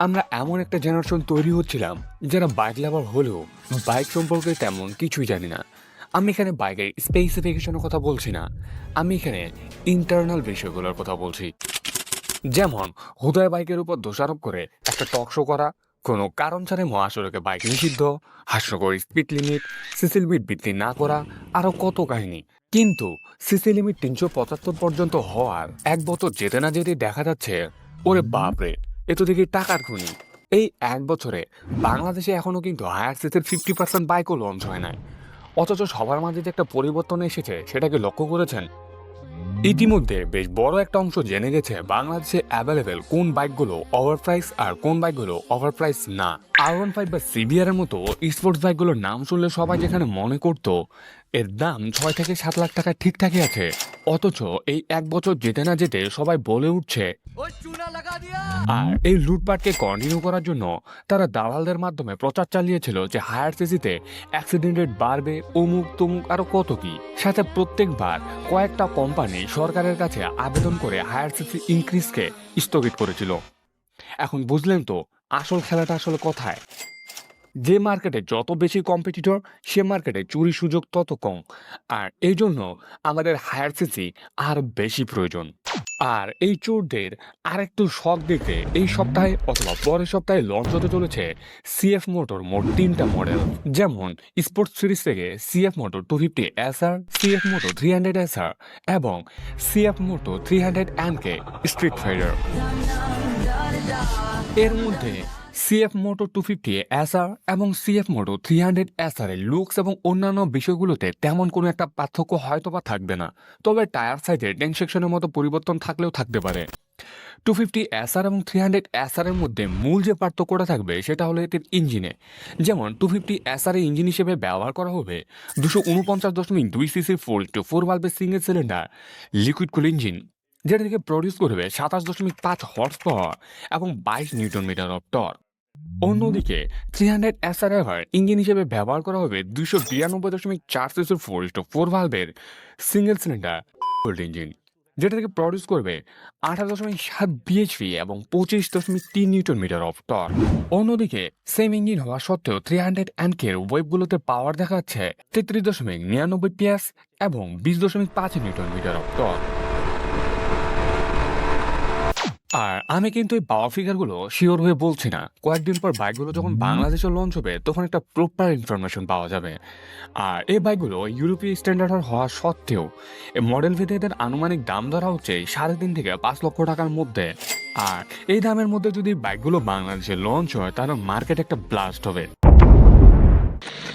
আমরা এমন একটা জেনারেশন তৈরি হচ্ছিলাম যারা বাইক লাভার হলেও বাইক সম্পর্কে তেমন কিছুই জানি না। আমি এখানে বাইকের স্পেসিফিকেশনের কথা বলছি না। আমি এখানে ইন্টারনাল বিষয়গুলোর কথা বলছি। যেমন, হুদয় বাইকের উপর দোষারোপ করে একটা টক শো করা, কোনো কারণ ছাড়ে মহাসড়কে বাইক নিষিদ্ধ, হাস্যকর স্পিড লিমিট সিসি লিমিট বৃদ্ধি না করা আরও কত কাহিনী। কিন্তু সিসি লিমিট তিনশো পঁচাত্তর পর্যন্ত হওয়ার এক বছর যেতে না যেতে দেখা যাচ্ছে, ওরে বাপরে! এ তো দেখি টাকার খুনি। এই এক বছরে বাংলাদেশে এখনও কিন্তু হায়ার সিসির ফিফটি পার্সেন্ট বাইকও লঞ্চ হয় নাই। অথচ সবার মাঝে যে একটা পরিবর্তন এসেছে সেটাকে লক্ষ্য করেছেন? ইতিমধ্যে বেশ বড় একটা অংশ জেনে গেছে বাংলাদেশে অ্যাভেলেবেল কোন বাইকগুলো ওভার প্রাইস আর কোন বাইকগুলো ওভার প্রাইস না। আর ওয়ান ফাইভ বা সিবিআর এর মতো স্পোর্টস বাইকগুলোর নাম শুনলে সবাই যেখানে মনে করতো, এর দাম ছয় থেকে সাত লাখ টাকা ঠিকঠাকই আছে। অথচ এই এক বছর যেতে না যেতে সবাই বলে উঠছে আর এই লুটপাটকে কন্টিনিউ করার জন্য তারা দালালদের মাধ্যমে প্রচার চালিয়েছিল যে হায়ার সিসিতে অ্যাক্সিডেন্ট রেট বাড়বে অমুক তমুক আরও কত কি। সাথে প্রত্যেকবার কয়েকটা কোম্পানি সরকারের কাছে আবেদন করে হায়ার সিসি ইনক্রিজকে স্থগিত করেছিল। এখন বুঝলেন তো আসল খেলাটা আসলে কোথায়? যে মার্কেটে যত বেশি কম্পিটিটর সে মার্কেটে চুরি সুযোগ তত কম। আর এই জন্য আমাদের হায়ার সিসি আর বেশি প্রয়োজন। আর এই চোরদের আরেকটু শখ দেখতে এই সপ্তাহে অথবা পরের সপ্তাহে লঞ্চ হতে চলেছে সিএফ মোটর মোট তিনটা মডেল যেমন স্পোর্টস সিরিজ থেকে CF motor two fifty S R CF motor three hundred S R এবং CF motor three hundred N K street fighter এর মধ্যে CF moto two fifty SR এবং CF moto three hundred SR এর looks এবং অন্যান্য বিষয়গুলোতে তেমন কোনো একটা পার্থক্য হয়তো বা থাকবে না। তবে টায়ার সাইজে টেন সেকশনের মতো পরিবর্তন থাকলেও থাকতে পারে। টু ফিফটি এসআর এবং থ্রি হান্ড্রেড এসআর এর মধ্যে মূল যে পার্থক্যটা থাকবে সেটা হলো এটির ইঞ্জিনে যেমন টু ফিফটি এসআর এর ইঞ্জিন হিসেবে ব্যবহার করা হবে দুশো উনপঞ্চাশ দশমিক দুই সিসির ফোর টু ফোর বাল্বের single cylinder liquid cool engine যেটা থেকে প্রডিউস করবে সাতাশ দশমিক পাঁচ হর্স পাওয়ার এবং বাইশ নিউটন মিটার অফ টর অন্যদিকে থ্রি হান্ড্রেড এসআর এভার ইঞ্জিন হিসেবে ব্যবহার করা হবে দুশো বিরানব্বই দশমিক চার সিসির ফোর ইস্টো ফোর ভালভের সিঙ্গেল সিলিন্ডার ইঞ্জিন যেটা থেকে প্রডিউস করবে আঠারো দশমিক সাত বিএইচপি এবং পঁচিশ দশমিক তিন নিউটন মিটার অফ টর অন্যদিকে সেম ইঞ্জিন হওয়া সত্ত্বেও থ্রি হান্ড্রেড অ্যান্ডকের ওয়েবগুলোতে পাওয়ার দেখাচ্ছে তেত্রিশ দশমিক নিরানব্বই পিএস এবং বিশ দশমিক পাঁচ নিউটন মিটার অফ টর আর আমি কিন্তু এই পাওয়ার ফিগারগুলো শিওর হয়ে বলছি না। কয়েকদিন পর বাইকগুলো যখন বাংলাদেশে লঞ্চ হবে, তখন একটা প্রপার ইনফরমেশন পাওয়া যাবে। আর এই বাইকগুলো ইউরোপীয় স্ট্যান্ডার্ড হওয়া সত্ত্বেও, এই মডেল ভেদে এদের আনুমানিক দাম ধরা হচ্ছে সাড়ে তিন থেকে পাঁচ লক্ষ টাকার মধ্যে। আর এই দামের মধ্যে যদি বাইকগুলো বাংলাদেশে লঞ্চ হয়, তাহলে মার্কেট একটা ব্লাস্ট হবে।